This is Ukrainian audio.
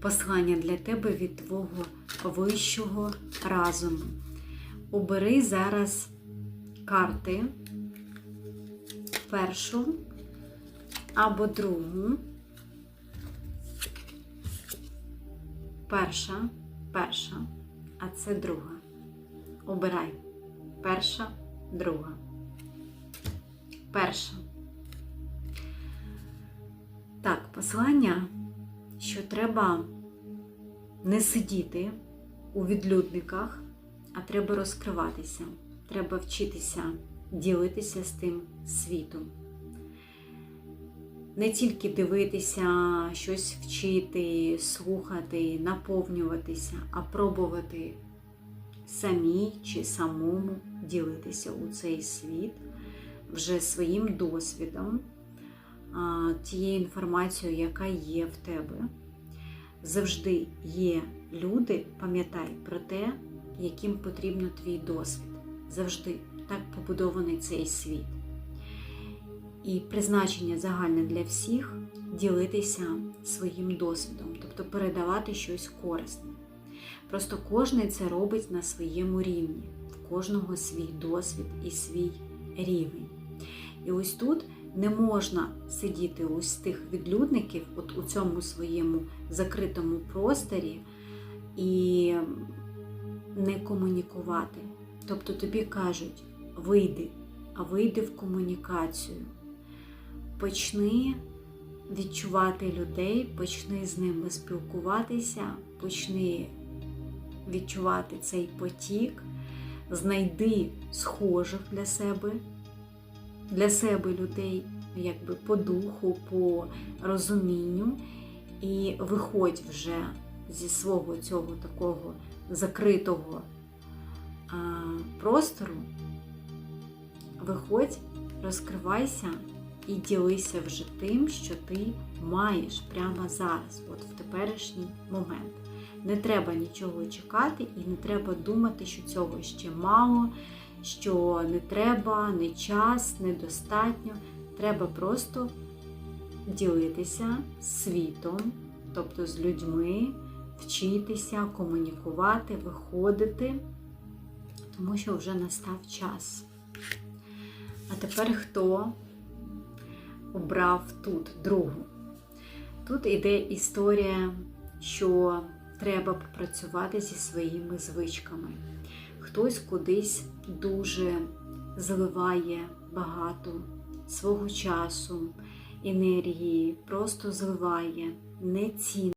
послання для тебе від твого вищого разуму. Обери зараз карти, першу або другу. Перша, перша, а це друга. Обирай. Перша, друга. Перша. Так, послання, що треба не сидіти у відлюдниках, а треба розкриватися. Треба вчитися ділитися з тим світом. Не тільки дивитися, щось вчити, слухати, наповнюватися, а пробувати самій чи самому ділитися у цей світ вже своїм досвідом, тією інформацією, яка є в тебе. Завжди є люди, пам'ятай про те, яким потрібно твій досвід. Завжди так побудований цей світ. І призначення загальне для всіх ділитися своїм досвідом, тобто передавати щось корисне. Просто кожен це робить на своєму рівні, в кожного свій досвід і свій рівень. І ось тут не можна сидіти ось тих відлюдників, от у цьому своєму закритому просторі і не комунікувати. Тобто тобі кажуть, вийди, а вийди в комунікацію. Почни відчувати людей, почни з ними спілкуватися, почни відчувати цей потік, знайди схожих для себе, для себе людей, якби по духу, по розумінню, і виходь вже зі свого цього такого закритого а, простору, виходь, розкривайся і ділися вже тим, що ти маєш прямо зараз, от в теперішній момент. Не треба нічого чекати і не треба думати, що цього ще мало, що не треба, не час, недостатньо. Треба просто ділитися світом, тобто з людьми, вчитися, комунікувати, виходити, тому що вже настав час. А тепер хто обрав тут другу? Тут іде історія, що треба попрацювати зі своїми звичками. Хтось кудись дуже зливає багато свого часу, енергії, просто зливає, не цінно.